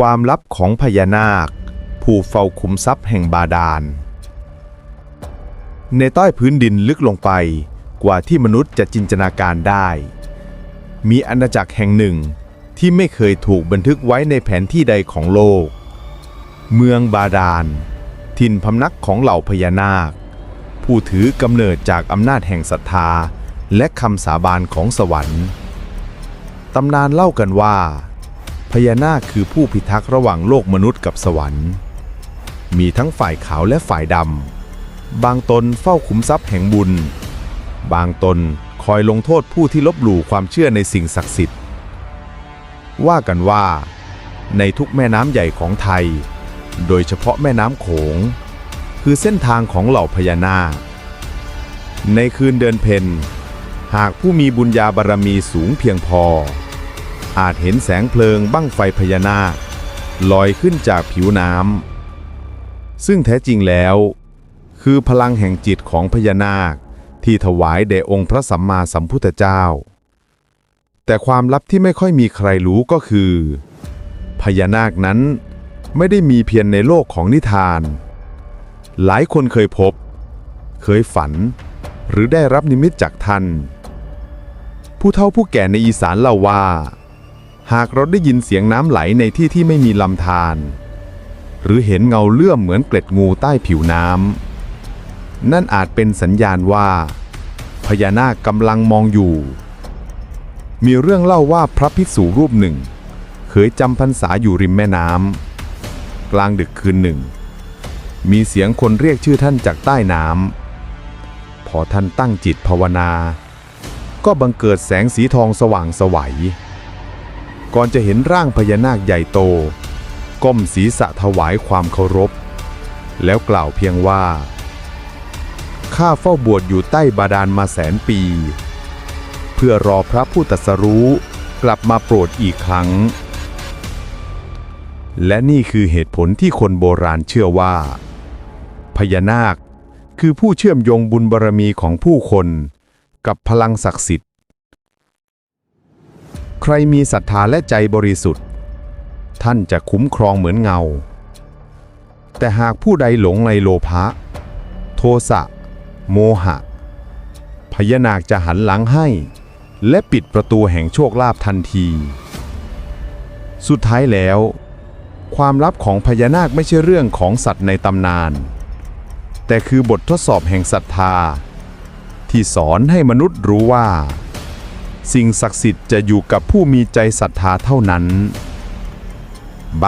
ความลับของพญานาค ผู้เฝ้าขุมทรัพย์แห่งบาดาล ในใต้พื้นดินลึกลงไปกว่าที่มนุษย์จะจินตนาการได้ มีอาณาจักรแห่งหนึ่งที่ไม่เคยถูกบันทึกไว้ในแผนที่ใดของโลก เมืองบาดาล ถิ่นพำนักของเหล่าพญานาค ผู้ถือกำเนิดจากอำนาจแห่งศรัทธา และคำสาบานของสวรรค์ตำนานเล่ากันว่า พญานาคคือผู้พิทักษ์ระหว่างโลกมนุษย์กับสวรรค์ มีทั้งฝ่ายขาวและฝ่ายดำ บางตนเฝ้าขุมทรัพย์แห่งบุญ บางตนคอยลงโทษผู้ที่ลบหลู่ความเชื่อในสิ่งศักดิ์สิทธิ์ ว่ากันว่า ในทุกแม่น้ำใหญ่ของไทย โดยเฉพาะแม่น้ำโขง คือเส้นทางของเหล่าพญานาค ในคืนเดือนเพ็ญหากผู้มีบุญญาบารมีสูงเพียงพอ อาจเห็นแสงเพลิงบั้งไฟพญานาคลอยขึ้นจากผิวน้ำซึ่งแท้จริงแล้ว คือพลังแห่งจิตของพญานาคที่ถวายแด่องค์พระสัมมาสัมพุทธเจ้า แต่ความลับที่ไม่ค่อยมีใครรู้ก็คือ พญานาคนั้นไม่ได้มีเพียงในโลกของนิทาน หลายคนเคยพบ เคยฝัน หรือได้รับนิมิตจากท่าน ผู้เฒ่าผู้แก่ในอีสานเล่าว่า หากเราได้ยินเสียงน้ำไหลในที่ที่ไม่มีลำธารหรือเห็นเงาเลื่อมเหมือนเกล็ดงูใต้ผิวน้ำนั่นอาจเป็นสัญญาณว่า พญานาคกำลังมองอยู่ มีเรื่องเล่าว่าพระภิกษุรูปหนึ่ง เคยจำพรรษาอยู่ริมแม่น้ำกลางดึกคืนหนึ่ง มีเสียงคนเรียกชื่อท่านจากใต้น้ำพอท่านตั้งจิตภาวนา ก็บังเกิดแสงสีทองสว่างสวัย ก่อนจะเห็นร่างพญานาคใหญ่โต ก้มศีรษะถวายความเคารพ แล้วกล่าวเพียงว่า ข้าเฝ้าบวชอยู่ใต้บาดาลมาแสนปี เพื่อรอพระผู้ตรัสรู้กลับมาโปรดอีกครั้ง และนี่คือเหตุผลที่คนโบราณเชื่อว่า พญานาคคือผู้เชื่อมโยงบุญบารมีของผู้คน กับพลังศักดิ์สิทธิ์ ใครมีศรัทธาและใจบริสุทธิ์ ท่านจะคุ้มครองเหมือนเงา แต่หากผู้ใดหลงในโลภะ โทสะ โมหะ พญานาคจะหันหลังให้ และปิดประตูแห่งโชคลาภทันที สุดท้ายแล้ว ความลับของพญานาคไม่ใช่เรื่องของสัตว์ในตำนาน แต่คือบททดสอบแห่งศรัทธา ที่สอนให้มนุษย์รู้ว่า สิ่งศักดิ์สิทธิ์จะอยู่กับผู้มีใจศรัทธาเท่านั้น「